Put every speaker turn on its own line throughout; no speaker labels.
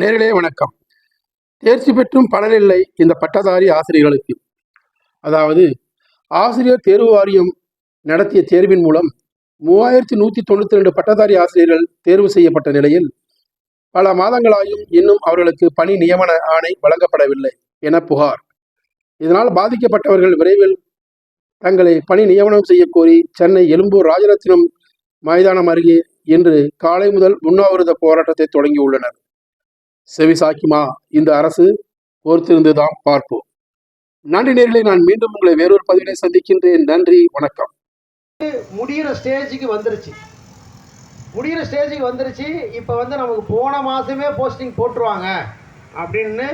நேரிலே வணக்கம். தேர்ச்சி பெற்றும் பலனில்லை இந்த பட்டதாரி ஆசிரியர்களுக்கு. அதாவது ஆசிரியர் தேர்வு வாரியம் நடத்திய தேர்வின் மூலம் மூவாயிரத்தி நூற்றி தொண்ணூற்றி ரெண்டு பட்டதாரி ஆசிரியர்கள் தேர்வு செய்யப்பட்ட நிலையில் பல மாதங்களாயும் இன்னும் அவர்களுக்கு பணி நியமன ஆணை வழங்கப்படவில்லை என புகார். இதனால் பாதிக்கப்பட்டவர்கள் விரைவில் தங்களை பணி நியமனம் செய்ய கோரி சென்னை எழும்பூர் ராஜரத்னம் மைதானம் அருகே இன்று காலை முதல் உண்ணாவிரத போராட்டத்தை தொடங்கியுள்ளனர். செவிசாய்க்குமா இந்த அரசு பொறுத்திருந்துதான் பார்ப்போம். நன்றி நேரிலே நான் மீண்டும் உங்களை வேறொரு பதிவினை சந்திக்கின்றேன். நன்றி வணக்கம்.
முடிகிற ஸ்டேஜுக்கு வந்துருச்சு. முடிகிற ஸ்டேஜுக்கு வந்துருச்சு. இப்போ வந்து நமக்கு போன மாதமே போஸ்டிங் போட்டுருவாங்க அப்படின்னு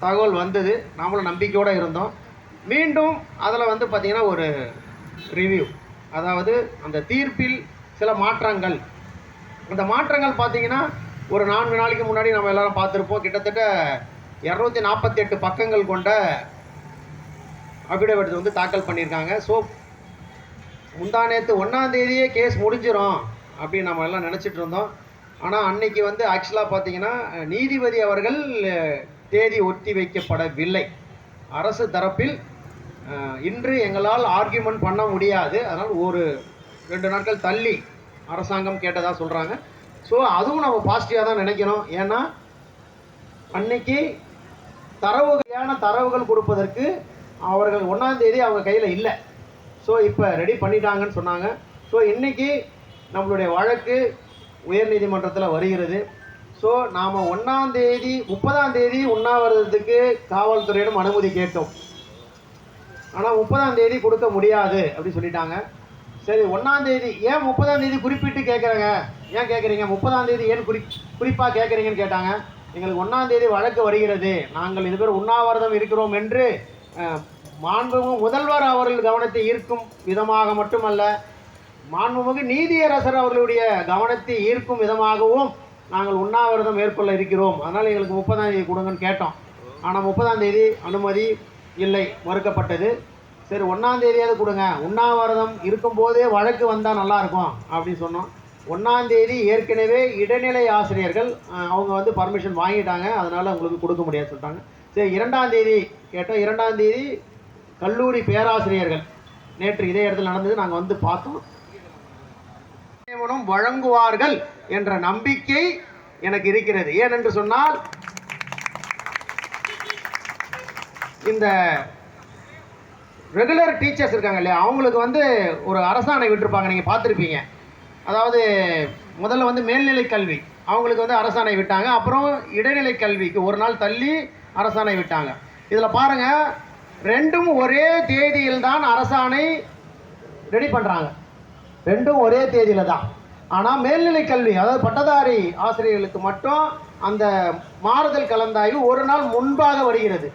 தகவல் வந்தது. நாமளும் நம்பிக்கையோடு இருந்தோம். மீண்டும் அதில் வந்து பார்த்திங்கன்னா ஒரு ரிவ்யூ அதாவது அந்த தீர்ப்பில் சில மாற்றங்கள். அந்த மாற்றங்கள் பார்த்திங்கன்னா ஒரு நான்கு நாளைக்கு முன்னாடி நம்ம எல்லாரும் பார்த்துருப்போம். கிட்டத்தட்ட இரநூத்தி நாற்பத்தி எட்டு பக்கங்கள் கொண்ட அபிடவிட் வந்து தாக்கல் பண்ணியிருக்காங்க. ஸோ முந்தா நேற்று ஒன்றாம் தேதியே கேஸ் முடிஞ்சிடும் அப்படின்னு நம்ம எல்லாம் நினச்சிட்டு இருந்தோம். ஆனால் அன்னைக்கு வந்து ஆக்சுவலாக பார்த்தீங்கன்னா நீதிபதி அவர்கள் தேதி ஒத்தி வைக்கப்படவில்லை. அரசு தரப்பில் இன்று எங்களால் ஆர்கியூமெண்ட் பண்ண முடியாது. அதனால் ஒரு ரெண்டு நாட்கள் தள்ளி அரசாங்கம் கேட்டதாக சொல்கிறாங்க ஸோ அதுவும் நம்ம பாசிட்டிவாக தான் நினைக்கணும். ஏன்னா அன்னைக்கு தரவுகளான தரவுகள் கொடுப்பதற்கு அவர்கள் ஒன்றாம் தேதி அவங்க கையில் இல்லை. ஸோ இப்போ ரெடி பண்ணிட்டாங்கன்னு சொன்னாங்க. ஸோ இன்றைக்கி நம்மளுடைய வழக்கு உயர்நீதிமன்றத்தில் வருகிறது. ஸோ நாம் ஒன்றாம் தேதி முப்பதாம் தேதி உண்ணாவிரதத்துக்கு காவல்துறையிடம் அனுமதி கேட்டோம். ஆனால் முப்பதாம் தேதி கொடுக்க முடியாது அப்படி சொல்லிட்டாங்க. சரி ஒன்றாம் தேதி. ஏன் முப்பதாம் தேதி குறிப்பிட்டு கேட்குறாங்க ஏன் கேட்குறீங்க முப்பதாம் தேதி ஏன் குறி குறிப்பாக கேட்குறீங்கன்னு கேட்டாங்க. எங்களுக்கு ஒன்றாம் தேதி வழக்கு வருகிறது. நாங்கள் இது பேர் உண்ணாவிரதம் இருக்கிறோம் என்று மாண்புமிகு முதல்வர் அவர்கள் கவனத்தை ஈர்க்கும் விதமாக மட்டுமல்ல மாண்புமிகு நீதியரசர் அவர்களுடைய கவனத்தை ஈர்க்கும் விதமாகவும் நாங்கள் உண்ணாவிரதம் மேற்கொள்ள இருக்கிறோம். அதனால் எங்களுக்கு முப்பதாம் தேதி கொடுங்கன்னு கேட்டோம். ஆனால் முப்பதாம் தேதி அனுமதி இல்லை மறுக்கப்பட்டது. சரி ஒன்றாம் தேதியாவது கொடுங்க. உண்ணாவிரதம் இருக்கும்போதே வழக்கு வந்தால் நல்லாயிருக்கும் அப்படின்னு சொன்னோம். ஒன்றாம் தேதி ஏற்கனவே இடைநிலை ஆசிரியர்கள் அவங்க வந்து பர்மிஷன் வாங்கிட்டாங்க. அதனால் உங்களுக்கு கொடுக்க முடியாது சொல்லிட்டாங்க. சரி இரண்டாம் தேதி கேட்டோம். இரண்டாம் தேதி கல்லூரி பேராசிரியர்கள். நேற்று இதே இடத்துல நடந்தது. நாங்கள் வந்து பார்த்தோம். நியமனம் வழங்குவார்கள் என்ற நம்பிக்கை எனக்கு இருக்கிறது. ஏனென்று சொன்னால் இந்த ரெகுலர் டீச்சர்ஸ் இருக்காங்க இல்லையா அவங்களுக்கு வந்து ஒரு அரசாணை விட்டிருப்பாங்க நீங்கள் பார்த்துருப்பீங்க. அதாவது முதல்ல வந்து மேல்நிலை கல்வி. அவங்களுக்கு வந்து அரசாணை விட்டாங்க. அப்புறம் இடைநிலை கல்விக்கு ஒரு நாள் தள்ளி அரசாணை விட்டாங்க. இதில் பாருங்கள் ரெண்டும் ஒரே தேதியில் தான் அரசாணை ரெடி பண்ணுறாங்க ரெண்டும் ஒரே தேதியில் தான். ஆனால் மேல்நிலை கல்வி அதாவது பட்டதாரி ஆசிரியர்களுக்கு மட்டும் அந்த மாறுதல் கலந்தாய்வு ஒரு நாள் முன்பாக வருகிறது.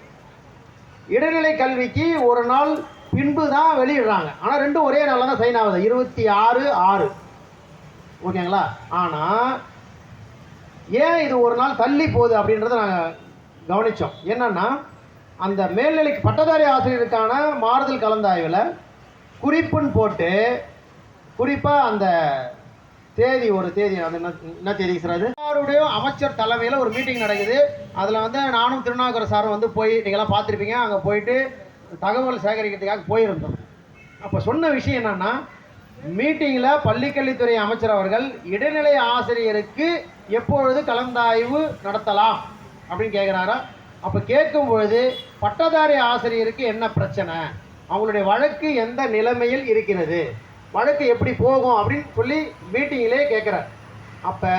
இடைநிலை கல்விக்கு ஒரு நாள் பின்பு தான் வெளியிடுறாங்க. ஆனால் ரெண்டும் ஒரே நாளில் தான் சைன் ஆகுது. இருபத்தி ஆறு ஆறு. ஓகேங்களா? ஆனால் ஏன் இது ஒரு நாள் தள்ளி போகுது அப்படின்றத நாங்கள் கவனித்தோம் என்னன்னா அந்த மேல்நிலை பட்டதாரி ஆசிரியருக்கான மாறுதல் கலந்தாய்வில் குறிப்புன்னு போட்டு குறிப்பாக அந்த தேதி ஒரு தேதி அது என்ன என்ன தேதி சார் அது? எல்லாருடைய அமைச்சர் தலைமையில் ஒரு மீட்டிங் நடக்குது. அதில் வந்து நானும் திருநாகர சாரும் வந்து போய் நீங்களாம் பார்த்துருப்பீங்க. அங்கே போயிட்டு தகவல் சேகரிக்கிறதுக்காக போயிருந்தோம். அப்போ சொன்ன விஷயம் என்னன்னா மீட்டிங்கில் பள்ளிக்கல்வித்துறை அமைச்சர் அவர்கள் இடைநிலை ஆசிரியருக்கு எப்பொழுது கலந்தாய்வு நடத்தலாம் அப்படின்னு கேட்குறாரா அப்போ கேட்கும் பொழுது பட்டதாரி ஆசிரியருக்கு என்ன பிரச்சனை? அவங்களுடைய வழக்கு எந்த நிலைமையில் இருக்கிறது? வழக்கு எப்படி போகும் அப்படின்னு சொல்லி மீட்டிங்கிலே கேட்குறார் அப்போ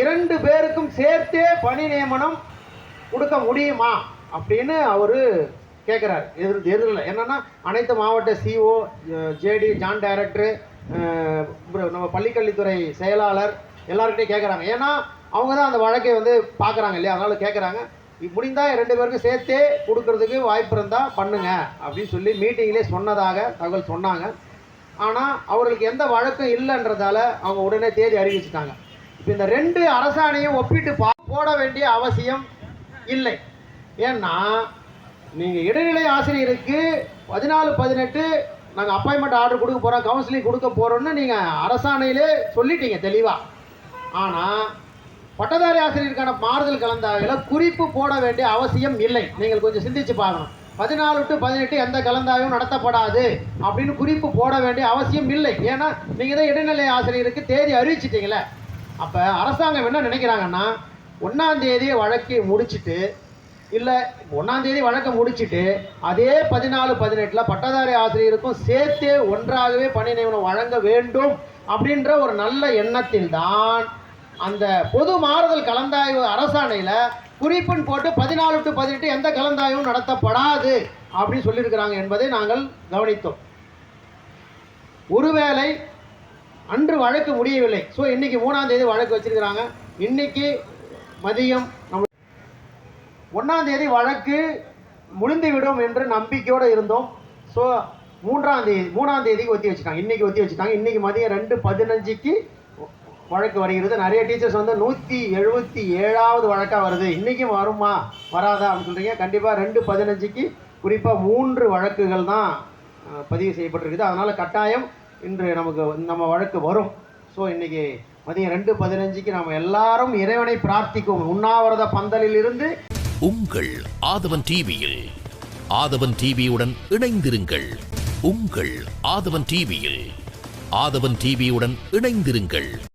இரண்டு பேருக்கும் சேர்த்தே பணி நியமனம் கொடுக்க முடியுமா அப்படின்னு அவர் கேட்குறாரு எதிர் எதிரில். என்னன்னா அனைத்து மாவட்ட சிஓ ஜேடி ஜான் டைரக்டரு நம்ம பள்ளிக்கல்வித்துறை செயலாளர் எல்லாருக்கிட்டையும் கேட்குறாங்க ஏன்னா அவங்க தான் அந்த வழக்கை வந்து பார்க்குறாங்க இல்லையா? அதனால கேட்குறாங்க முடிந்தால் ரெண்டு பேருக்கும் சேர்த்தே கொடுக்கறதுக்கு வாய்ப்பு இருந்தால் பண்ணுங்க அப்படின்னு சொல்லி மீட்டிங்லேயே சொன்னதாக தகவல் சொன்னாங்க. ஆனால் அவர்களுக்கு எந்த வழக்கம் இல்லைன்றதால அவங்க உடனே தேதி அறிவிச்சிட்டாங்க. இப்போ இந்த ரெண்டு அரசாணையும் ஒப்பிட்டு பா போட வேண்டிய அவசியம் இல்லை. ஏன்னா நீங்கள் இடைநிலை ஆசிரியருக்கு பதினாலு பதினெட்டு நாங்கள் அப்பாயின்மெண்ட் ஆர்டர் கொடுக்க போகிறோம் கவுன்சிலிங் கொடுக்க போகிறோம்னு நீங்கள் அரசாணையிலே சொல்லிட்டீங்க தெளிவாக ஆனால் பட்டதாரி ஆசிரியருக்கான மாறுதல் கலந்தாய்வில் குறிப்பு போட வேண்டிய அவசியம் இல்லை. நீங்கள் கொஞ்சம் சிந்திச்சு பார்க்கணும். பதினாலு டு பதினெட்டு எந்த கலந்தாயும் நடத்தப்படாது அப்படின்னு குறிப்பு போட வேண்டிய அவசியம் இல்லை. ஏன்னா நீங்கள் தான் இடைநிலை ஆசிரியருக்கு தேதி அறிவிச்சிட்டிங்களே அப்போ அரசாங்கம் என்ன நினைக்கிறாங்கன்னா ஒன்றாம் தேதி வழக்கை முடிச்சிட்டு இல்லை ஒன்றாம் தேதி வழக்கை முடிச்சுட்டு அதே பதினாலு பதினெட்டில் பட்டதாரி ஆசிரியருக்கும் சேர்த்து ஒன்றாகவே பணி நியமனம் வழங்க வேண்டும் அப்படின்ற ஒரு நல்ல எண்ணத்தில் தான் அந்த பொது மாறுதல் கலந்தாய்வு அரசாணையில் குறிப்புன்னு போட்டு பதினாலு டு பதினெட்டு எந்த கலந்தாய்வும் நடத்தப்படாது அப்படின்னு சொல்லியிருக்கிறாங்க என்பதை நாங்கள் கவனித்தோம். ஒருவேளை அன்று வழக்கு முடியவில்லை. ஸோ இன்னைக்கு மூணாம் தேதி வழக்கு வச்சிருக்கிறாங்க. இன்னைக்கு மதியம் நம்ம ஒன்றாம் தேதி வழக்கு முடிந்துவிடும் என்று நம்பிக்கையோடு இருந்தோம். ஸோ மூன்றாம் தேதி மூணாம் தேதிக்கு ஒத்தி வச்சுட்டாங்க. இன்றைக்கி ஒத்தி வச்சுட்டாங்க. இன்றைக்கி மதியம் ரெண்டு பதினஞ்சுக்கு வழக்கு வருகிறது. நிறைய டீச்சர்ஸ் வந்து நூற்றி எழுபத்தி ஏழாவது வழக்காக வருது. இன்றைக்கும் வருமா? வராதா அப்படின்னு சொல்கிறீங்க கண்டிப்பாக ரெண்டு பதினஞ்சுக்கு குறிப்பாக மூன்று வழக்குகள் தான் பதிவு செய்யப்பட்டிருக்குது. அதனால் கட்டாயம் இன்று நமக்கு நம்ம வழக்கு வரும். ஸோ இன்றைக்கி மதியம் ரெண்டு பதினஞ்சுக்கு நாம எல்லாரும் இறைவனை பிரார்த்திக்கும் உண்ணாவிரத பந்தலில் இருந்து
உங்கள் ஆதவன் டிவியில் ஆதவன் டிவியுடன் இணைந்திருங்கள். உங்கள் ஆதவன் டிவியில் ஆதவன் டிவியுடன் இணைந்திருங்கள்.